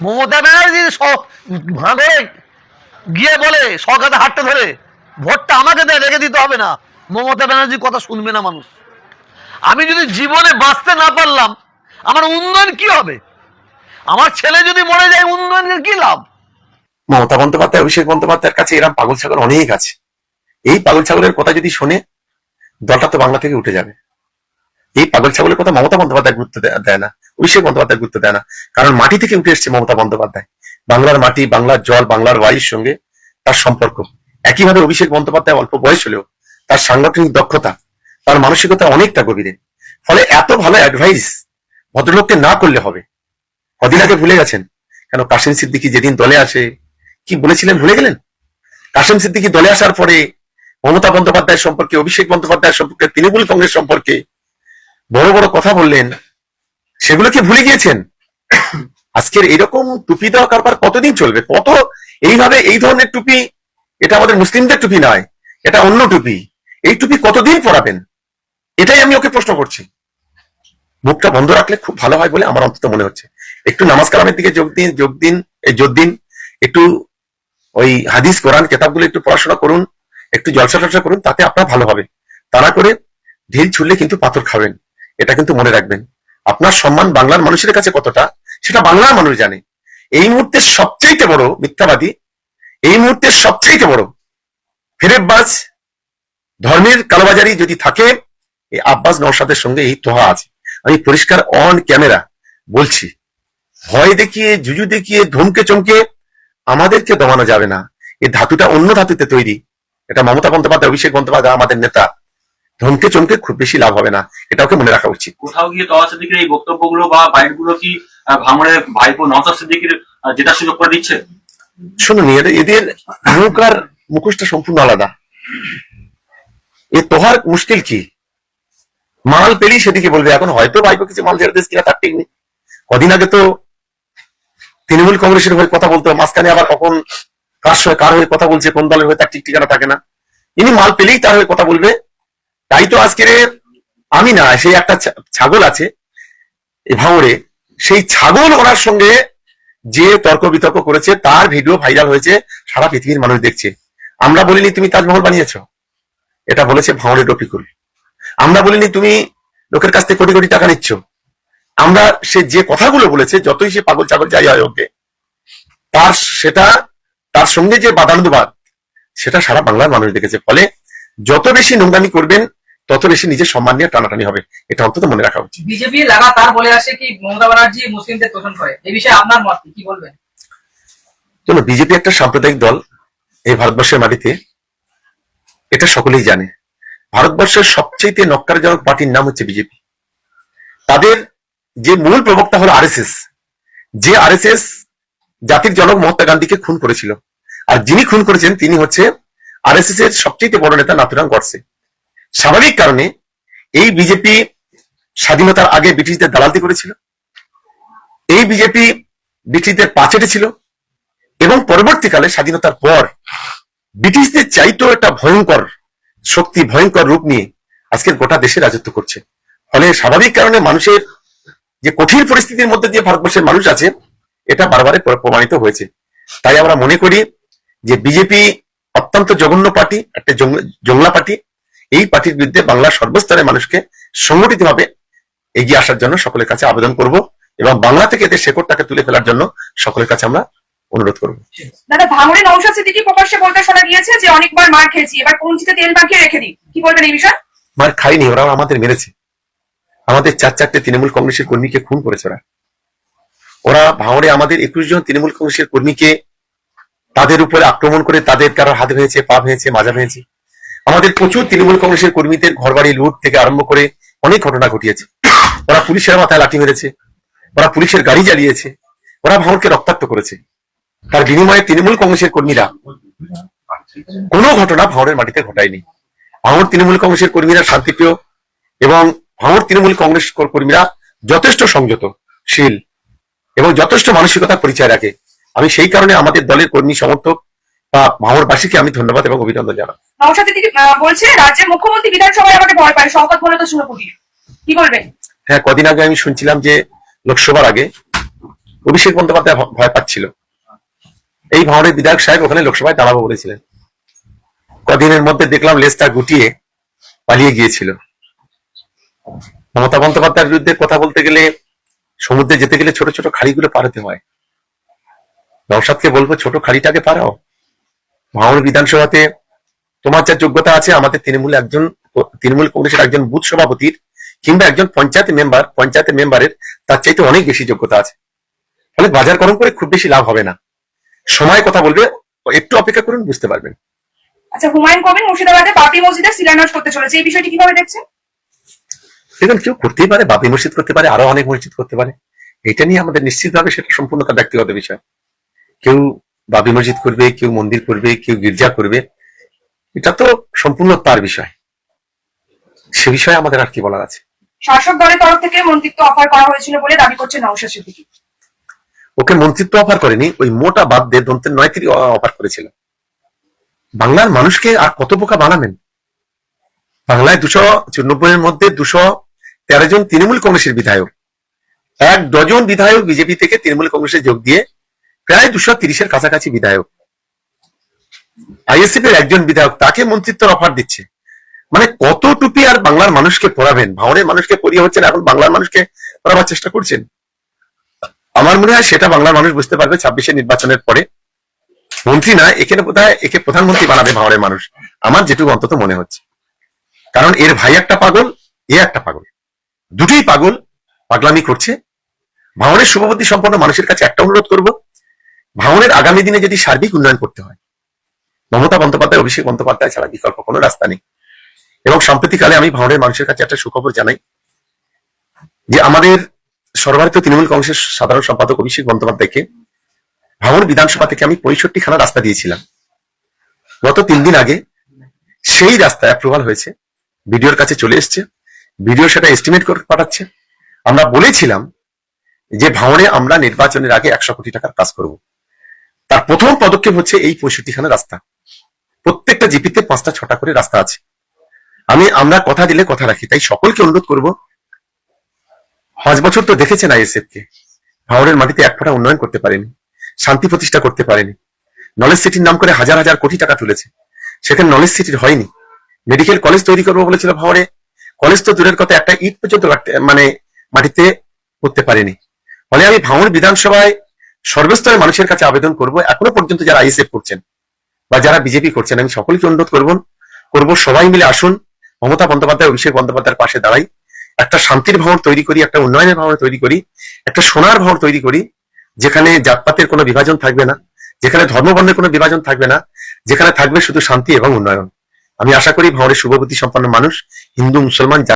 মমতা ব্যানার্জি ভাঙড়ে গিয়ে বলে সরকারে হাঁটতে ধরে, ভোটটা আমাকে দেয়, রেখে দিতে হবে না। মমতা ব্যানার্জির কথা শুনবে না মানুষ। আমি যদি জীবনে বাঁচতে না পারলাম, আমার উন্নয়ন কি হবে? আমার ছেলে যদি মরে যায়, উন্নয়নের কি লাভ? মমতা বন্দ্যোপাধ্যায়, অভিষেক বন্দ্যোপাধ্যায়ের কাছে এরকম পাগল ছাগল অনেক আছে। এই পাগল ছাগলের কথা যদি শোনে, দলটা তো বাংলা থেকে উঠে যাবে। এই পাগল ছাগলের কথা মমতা বন্দ্যোপাধ্যায় গুরুত্ব দেয় না। অভিষেক বন্দ্যোপাধ্যায় গুরুত্ব দেয় না। কারণ মাটি থেকে উঠে এসছে মমতা বন্দ্যোপাধ্যায়। বাংলার মাটি, বাংলার জল, বাংলার বায়ুর সঙ্গে তার সম্পর্ক। একইভাবে অভিষেক বন্দ্যোপাধ্যায় অল্প বয়স হলেও তার সাংগঠনিক দক্ষতা, তার মানসিকতা অনেকটা গভীরে। ফলে এত ভালো অ্যাডভাইস ভদ্রলোককে না করলে হবে। কদিন আগে ভুলে গেছেন, কেন কাশিম সিদ্দিকী যেদিন দলে আসে, কি বলেছিলেন, ভুলে গেলেন? কাশিম সিদ্দিকি দলে আসার পরে মমতা বন্দ্যোপাধ্যায় সম্পর্কে, অভিষেক বন্দ্যোপাধ্যায় সম্পর্কে, তৃণমূল কংগ্রেস সম্পর্কে বড় বড় কথা বললেন সেগুলোকে ভুলে গিয়েছেন? আজকের এরকম টুপি দেওয়া কারবার কতদিন চলবে? কত এইভাবে এই ধরনের টুপি, এটা আমাদের মুসলিমদের টুপি নয়, এটা অন্য টুপি। এই টুপি কতদিন পরাবেন? এটাই আমি ওকে প্রশ্ন করছি। মুখটা বন্ধ রাখলে খুব ভালো হয় বলে আমার অন্তত মনে হচ্ছে। একটু নামাজ কালামের দিকে যোগ দিন যোগ দিন এই যোগ দিন। একটু ওই হাদিস, কোরআন কেতাবগুলো একটু পড়াশোনা করুন, একটু জলসা টলসা করুন, তাতে আপনার ভালো হবে। তা না করে ঢিল ছুড়লে কিন্তু পাথর খাবেন। এটা কিন্তু মনে রাখবেন। আপনার সম্মান বাংলার মানুষের কাছে কতটা, সেটা বাংলার মানুষ জানে। এই মুহূর্তে সবচাইতে বড় মিথ্যাবাদী, এই মুহূর্তে সবচাইতে বড় ফেরেববাজ, ধর্মের কালোবাজারি যদি থাকে, এই আব্বাস নওশাদের সঙ্গে এই তোহা আছে। আমি পরিষ্কার অন ক্যামেরা বলছি, ভয় দেখিয়ে, জুজু দেখিয়ে, ধমকে চমকে আমাদেরকে দমানো যাবে না। এই ধাতুটা অন্য ধাতুতে তৈরি। এটা মমতা বন্দ্যোপাধ্যায়, অভিষেক বন্দ্যোপাধ্যায়, আমাদের নেতা। ধমকে চমকে খুব বেশি লাভ হবে না। এটা ওকে মনে রাখা উচিত। কোথাও গিয়ে তওয়া সিদ্দিকের এই বক্তব্যগুলো বা বাইটগুলো কি ভাঙড়ের ভাইপো নওসাদ সিদ্দিকের জেতার সুযোগ করে দিচ্ছে? শুনুন এদের এদের মুখ আর মুখোশটা সম্পূর্ণ আলাদা। এ তোহার মুশকিল কি? মাল পেলেই সেদিকে বলবে এখন হয়তো ভাইপো কিছু মাল ছেড়ে দিস কিনা তার ঠিক নেই। কদিন আগে তো তৃণমূল কংগ্রেসের হয়ে কথা বলতো মাঝখানে আবার কখন কার সঙ্গে কার হয়ে কথা বলছে কোন দলের হয়ে তার ঠিক ঠিকানা থাকে না। ইনি মাল পেলেই তার হয়ে কথা বলবে তাই তো আজকে আমি না, সেই একটা ছাগল আছে ভাঙড়ে। সেই ছাগল ওনার সঙ্গে যে তর্ক বিতর্ক করেছে, তার ভিডিও ভাইরাল হয়েছে, সারা পৃথিবীর মানুষ দেখছে। আমরা বলিনি, তুমি তাজমহল বানিয়েছ? এটা বলেছে ভাঙড়ের রফিকুল। আমরা বলিনি, তুমি লোকের কাছ থেকে কোটি কোটি টাকা নিচ্ছ? আমরা সে যে কথাগুলো বলেছে, যতই সে পাগল ছাগল যাই হয় ওকে, তার সেটা, তার সঙ্গে যে বাদানুবাদ, সেটা সারা বাংলার মানুষ দেখেছে। ফলে যত বেশি নোংরামি করবেন তত বেশি নিজের সম্মান নিয়ে টানাটানি হবে। এটা অন্তত মনে রাখা উচিত। বিজেপি লাগাতার বলে আসে কি মমতা ব্যানার্জি মুসলিমদের তোষণ করে। এই বিষয়ে আপনার মত কি? বলবেন? শোনো বিজেপি একটা সাম্প্রদায়িক দল এই ভারতবর্ষের মাটিতে এটা সকলেই জানে। ভারতবর্ষের সবচেয়ে নক্কারজনক পার্টির নাম হচ্ছে বিজেপি। তাদের যে মূল প্রবক্তা হলো আরএসএস। যে আরএসএস জাতির জনক মহাত্মা গান্ধীকে খুন করেছিল। আর যিনি খুন করেছেন তিনি হচ্ছে আরএসএস এর সবচেয়ে বড় নেতা নাথুরাম গডসে। স্বাভাবিক কারণে এই বিজেপি স্বাধীনতার আগে ব্রিটিশদের দালালতি করেছিল। এই বিজেপি ব্রিটিশদের পাচেটে ছিল এবং পরবর্তীকালে স্বাধীনতার পর ব্রিটিশদের চাইতেও একটা ভয়ঙ্কর শক্তি, ভয়ঙ্কর রূপ নিয়ে আজকের গোটা দেশে রাজত্ব করছে। ফলে স্বাভাবিক কারণে মানুষের যে কঠিন পরিস্থিতির মধ্যে দিয়ে ভারতবর্ষের মানুষ আছে, এটা বারবারে প্রমাণিত হয়েছে। তাই আমরা মনে করি যে বিজেপি অত্যন্ত জঘন্য পার্টি, একটা জংলা পার্টি। এই পার্টির বিরুদ্ধে বাংলার সর্বস্তরের মানুষকে সংগঠিতভাবে এগিয়ে আসার জন্য সকলের কাছে আবেদন করব এবং বাংলা থেকে এদের শেকড়টাকে তুলে ফেলার জন্য সকলের কাছে আমরা অনুরোধ করব। দাদা ভাঙড়ে নৌশাদ সিদ্দিকি প্রকাশ্যে বলতে শোনা গিয়েছে যে অনেকবার মার খেয়েছি। এবার তেল মাখিয়ে রেখে দিই। কি বলবেন এই বিষয়ে? মার খাইনি ওরা আমাদের মেরেছে। আমাদের চার চারটে তৃণমূল কংগ্রেসের কর্মীকে খুন করেছে ওরা। ওরা ভাঙড়ে আমাদের একুশ জন তৃণমূল কংগ্রেসের কর্মীকে তাদের উপরে আক্রমণ করে তাদের কারোর হাত ভেঙেছে পা ভেঙেছে মাজা ভেঙেছে। আমাদের প্রচুর তৃণমূল কংগ্রেসের কর্মীদের ঘরবাড়ি লুট থেকে আরম্ভ করে অনেক ঘটনা ঘটিয়েছে। ওরা পুলিশের মাথায় লাঠি মেরেছে, ওরা পুলিশের গাড়ি জ্বালিয়েছে, ওরা ভাঙড়কে রক্তাক্ত করেছে। তার বিনিময়ে তৃণমূল কংগ্রেসের কর্মীরা কোনো ঘটনা ভাঙড়ের মাটিতে ঘটায়নি। ভাঙড় তৃণমূল কংগ্রেসের কর্মীরা শান্তিপ্রিয় এবং ভাঙড় তৃণমূল কংগ্রেস কর্মীরা যথেষ্ট সংযত, শীল এবং যথেষ্ট মানসিকতা পরিচয় রাখে। আমি সেই কারণে আমাদের দলের কর্মী সমর্থক বা ভাঙড়বাসীকে আমি ধন্যবাদ এবং অভিনন্দন জানাই বলছে রাজ্যের মুখ্যমন্ত্রী বিধানসভায় আমাকে ভয় পায়। শওকত বলে তো শুনে কি বলবেন? হ্যাঁ কদিন আগে আমি শুনছিলাম যে লোকসভার আগে অভিষেক বন্দ্যোপাধ্যায় ভয় পাচ্ছিল। এই ভাঙড়ের বিধায়ক সাহেব ওখানে লোকসভায় দাঁড়াবো বলেছিলেন। কদিনের মধ্যে দেখলাম লেজটা গুটিয়ে পালিয়ে গিয়েছিল। মমতা বন্দ্যোপাধ্যায়ের বিরুদ্ধে কথা বলতে গেলে সমুদ্রে যেতে গেলে ছোট ছোট খাড়িগুলো পার হতে হয়। নৌসাদকে বলব ছোট খাড়িটাকে পারাও ভাঙড় বিধানসভাতে তোমার যা যোগ্যতা আছে আমাদের তৃণমূল একজন তৃণমূল কংগ্রেসের একজন বুথ সভাপতির কিংবা একজন পঞ্চায়েত মেম্বার পঞ্চায়েতের মেম্বারের তার চাইতে অনেক বেশি যোগ্যতা আছে। ফলে বাজার গরম করে খুব বেশি লাভ হবে না। সময় কথা বলবে একটু অপেক্ষা করুন বুঝতে পারবেন। আচ্ছা হুমায়ুন কবির মুর্শিদাবাদে বাবরি মসজিদের শিলান্যাস করতে চলেছে। এই বিষয়টি কীভাবে দেখছেন? দেখুন কেউ করতেই পারে বাপি মসজিদ করতে পারে আরও অনেক মসজিদ করতে পারে। এটা নিয়ে আমাদের নিশ্চিতভাবে সেটা সম্পূর্ণ তার ব্যক্তিগত বিষয়। কেউ বাবি মসজিদ করবে কেউ মন্দির করবে কেউ গির্জা করবে। এটা তো সম্পূর্ণ তার বিষয়। সে বিষয়ে আমাদের আর কি বলার আছে? শাসক দলের তরফ থেকে মন্ত্রিত্ব অফার করা হয়েছিল বলে দাবি করছে নৌশাদ সিদ্দিকী। ওকে মন্ত্রিত্ব অফার করেনি ওই মোটা বাদ দিয়ে দন্তের নয় তিনি অফার করেছিল। বাংলার মানুষকে আর কত বোকা বানাবেন? বাংলায় দুশো চুরানব্বই এর মধ্যে দুশো তেরো জন তৃণমূল কংগ্রেসের বিধায়ক। এক ডজন বিধায়ক বিজেপি থেকে তৃণমূল কংগ্রেসে যোগ দিয়ে প্রায় দুশো তিরিশের কাছাকাছি বিধায়ক। আইএসএফ এর একজন বিধায়ক তাকে মন্ত্রিত্বের অফার দিচ্ছে। মানে কত টুপি আর বাংলার মানুষকে পড়াবেন ভাঙড়ের মানুষকে পড়িয়ে হচ্ছেন, এখন বাংলার মানুষকে পড়াবার চেষ্টা করছেন। আমার মনে হয় সেটা বাংলার মানুষ বুঝতে পারবে ছাব্বিশের নির্বাচনের পরে। মন্ত্রী না, এখানে বোধ একে প্রধানমন্ত্রী বানাবে ভাঙড়ের মানুষ। আমার যেটুকু অন্তত মনে হচ্ছে। কারণ এর ভাই একটা পাগল, এ একটা পাগল। দুটোই পাগল, পাগলামি করছে। ভাঙড়ের শুভবুদ্ধি সম্পন্ন মানুষের কাছে একটা অনুরোধ করব ভাঙড়ের আগামী দিনে যদি সার্বিক উন্নয়ন করতে হয়, মমতা বন্দ্যোপাধ্যায়, অভিষেক বন্দ্যোপাধ্যায় ছাড়া বিকল্প কোনো রাস্তা নেই। এবং সাম্প্রতিককালে আমি ভাঙড়ের মানুষের কাছে একটা সুখবর জানাই, যে আমাদের সর্বভারতীয় তৃণমূল কংগ্রেসের সাধারণ সম্পাদক অভিষেক বন্দ্যোপাধ্যায়কে ভাঙড় বিধানসভা থেকে আমি পঁয়ষট্টি খানা রাস্তা দিয়েছিলাম। গত তিন দিন আগে সেই রাস্তা অ্যাপ্রুভাল হয়েছে ভিডিওর কাছে চলে এসছে ভিডিও সেটা এস্টিমেট করে পাঠাচ্ছে। আমরা বলেছিলাম যে ভাঙড়ে আমরা নির্বাচনের আগে একশো কোটি টাকার কাজ করব। তার প্রথম পদক্ষেপ হচ্ছে এই পঁয়ষট্টি খানা রাস্তা। প্রত্যেকটা জিপিতে পাঁচটা, ছটা করে রাস্তা আছে। আমি, আমরা কথা দিলে কথা রাখি। তাই সকলকে অনুরোধ করব, পাঁচ বছর তো দেখেছেন আইএসএফ কে ভাওরের মাটিতে এক ফোঁটা উন্নয়ন করতে পারেনি, শান্তি প্রতিষ্ঠা করতে পারেনি। নলেজ সিটির নাম করে হাজার হাজার কোটি টাকা তুলেছে। সেখানে নলেজ সিটির হয়নি। মেডিকেল কলেজ তৈরি করব বলেছিল ভাওরে। কলেজ তো দূরের কথা, একটা ইট পর্যন্ত মানে মাটিতে করতে পারেনি। ফলে আমি ভাঙড় বিধানসভায় সর্বস্তরের মানুষের কাছে আবেদন করব। এখনও পর্যন্ত যারা আইএসএফ করছেন বা যারা বিজেপি করছেন, আমি সকলকে অনুরোধ করব করব সবাই মিলে আসুন, মমতা বন্দ্যোপাধ্যায়, অভিষেক বন্দ্যোপাধ্যায়ের পাশে দাঁড়াই। একটা শান্তির ভবন তৈরি করি, একটা উন্নয়নের ভবন তৈরি করি, একটা সোনার ভবন তৈরি করি, যেখানে জাতপাতের কোনো বিভাজন থাকবে না, যেখানে ধর্মবর্ণের কোনো বিভাজন থাকবে না, যেখানে থাকবে শুধু শান্তি এবং উন্নয়ন। আমি আশা করি ভাঙড়ের শুভবুদ্ধি সম্পন্ন মানুষ, হিন্দু, মুসলমান